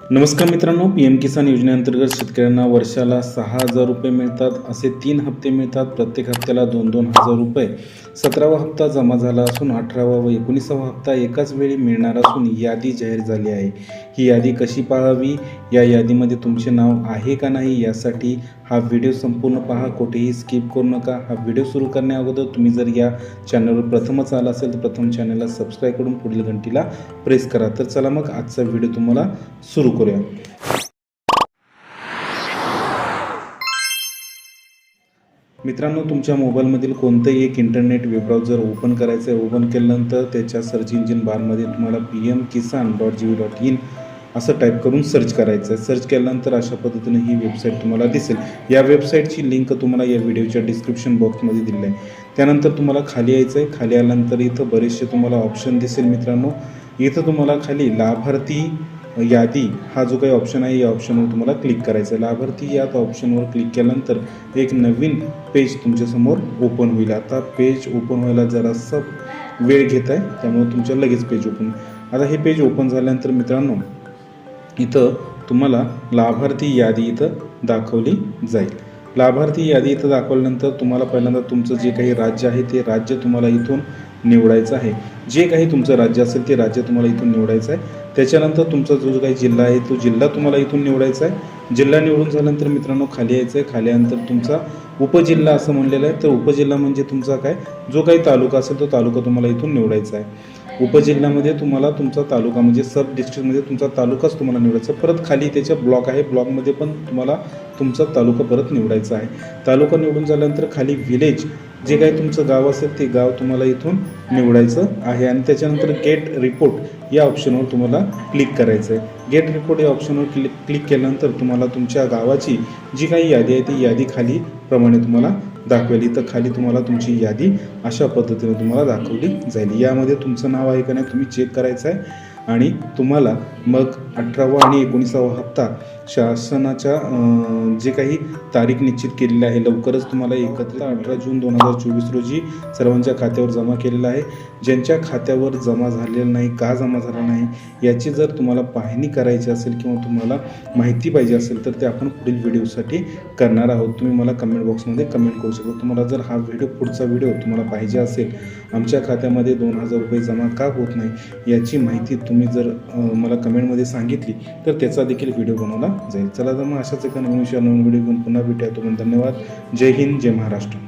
नमस्कार मित्रांनो P M किसान योजनेअंतर्गत शेतकऱ्यांना वर्षाला सहा हजार रुपये मिळतात असे तीन हप्ते मिळतात प्रत्येक हप्त्याला दोन दोन हजार रुपये. सतरावा हप्ता जमा झाला असून अठरावा व एकोणीसावा हप्ता एकाच वेळी मिळणार असून यादी जाहीर झाली आहे. ही यादी कशी पाहावी या यादीमध्ये तुमचे नाव आहे का नाही? यासाठी हा व्हिडिओ संपूर्ण पहा कुठेही स्किप करू नका. हा व्हिडिओ सुरू करण्या अगोदर तुम्ही जर या चॅनलवर प्रथमच आला असेल तर प्रथम चॅनलला सबस्क्राईब करून पुढील घंटीला प्रेस करा. तर चला मग आजचा व्हिडिओ तुम्हाला सुरू करूया. मित्रांनो तुमच्या मोबाईलमधील कोणतंही एक इंटरनेट वेब ब्राउझर ओपन करायचं आहे ओपन केल्यानंतर त्याच्या सर्च इंजिन बारमध्ये तुम्हाला P M Kisan dot G dot in असं टाईप करून सर्च करायचं आहे. सर्च केल्यानंतर अशा पद्धतीने ही वेबसाईट तुम्हाला दिसेल. या वेबसाईटची लिंक तुम्हाला या व्हिडिओच्या डिस्क्रिप्शन बॉक्समध्ये दिली आहे. त्यानंतर तुम्हाला खाली यायचं आहे खाली आल्यानंतर इथं बरेचसे तुम्हाला ऑप्शन दिसेल मित्रांनो. इथं तुम्हाला खाली लाभार्थी यादी हा जो काही ऑप्शन आहे या ऑप्शनवर तुम्हाला क्लिक करायचं आहे लाभार्थी या ऑप्शनवर क्लिक केल्यानंतर एक नवीन पेज तुमच्यासमोर ओपन होईल. आता पेज ओपन व्हायला जरासा वेळ घेत आहे. त्यामुळे तुमच्या लगेच पेज ओपन आता हे पेज ओपन झाल्यानंतर मित्रांनो इथं तुम्हाला लाभार्थी यादी इथं दाखवली जाईल. लाभार्थी यादी इथं दाखवल्यानंतर तुम्हाला पहिल्यांदा तुमचं जे काही राज्य आहे ते राज्य तुम्हाला इथून निवडायचं आहे. जे काही तुमचं राज्य असेल ते राज्य तुम्हाला इथून निवडायचं आहे. त्याच्यानंतर तुमचा जो काही जिल्हा आहे तो जिल्हा तुम्हाला इथून निवडायचा आहे. जिल्हा निवडून झाल्यानंतर मित्रांनो खाली यायचं आहे खाली आल्यानंतर तुमचा उपजिल्हा असं म्हणलेलं आहे. तर उपजिल्हा म्हणजे तुमचा काय? जो काही तालुका असेल तो तालुका तुम्हाला इथून निवडायचा आहे. उपजिल्ह्यामध्ये तुम्हाला तुमचा तालुका म्हणजे सब डिस्ट्रिक्टमध्ये तुमचा तालुकाच तुम्हाला निवडायचा परत खाली त्याच्या ब्लॉक आहे ब्लॉकमध्ये पण तुम्हाला तुमचा तालुका परत निवडायचा आहे. तालुका निवडून झाल्यानंतर खाली विलेज जे काही तुमचं गाव असेल ते गाव तुम्हाला इथून निवडायचं आहे. आणि त्याच्यानंतर गेट रिपोर्ट या ऑप्शनवर तुम्हाला क्लिक करायचं आहे. गेट रिपोर्ट या ऑप्शनवर क्लिक क्लिक केल्यानंतर तुम्हाला तुमच्या गावाची जी काही यादी आहे ती यादी खाली प्रमाणे तुम्हाला दाखवेल इथं खाली तुम्हाला तुमची यादी अशा पद्धतीने तुम्हाला दाखवली जाईल. यामध्ये तुमचं नाव आहे का नाही तुम्ही चेक करायचं आहे. आणि तुम्हाला मग अठरावा आणि एकोणीसावा हप्ता शासनाच्या जे काही तारीख निश्चित केलेली आहे लवकरच तुम्हाला एकत्र अठरा जून दोन हजार चोवीस रोजी सर्वांच्या खात्यावर जमा केलेला आहे. ज्यांच्या खात्यावर जमा झालेलं नाही का जमा झाला नाही याची जर तुम्हाला पाहणी करायची असेल किंवा तुम्हाला माहिती पाहिजे असेल तर ते आपण पुढील व्हिडिओसाठी करणार आहोत. तुम्ही मला कमेंट बॉक्समध्ये कमेंट करू शकता. तुम्हाला जर हा व्हिडिओ पुढचा व्हिडिओ तुम्हाला पाहिजे असेल आमच्या खात्यामध्ये दोन हजार रुपये जमा का होत नाही याची माहिती तुम्ही जर मला कमेंटमध्ये सांगितली तर त्याचा देखील व्हिडिओ बनवला जाईल. चला तर मग अशाच एका नवीन विषयावर नवीन व्हिडिओ घेऊन पुन्हा भेटूया. तुम्ही धन्यवाद. जय हिंद जय महाराष्ट्र.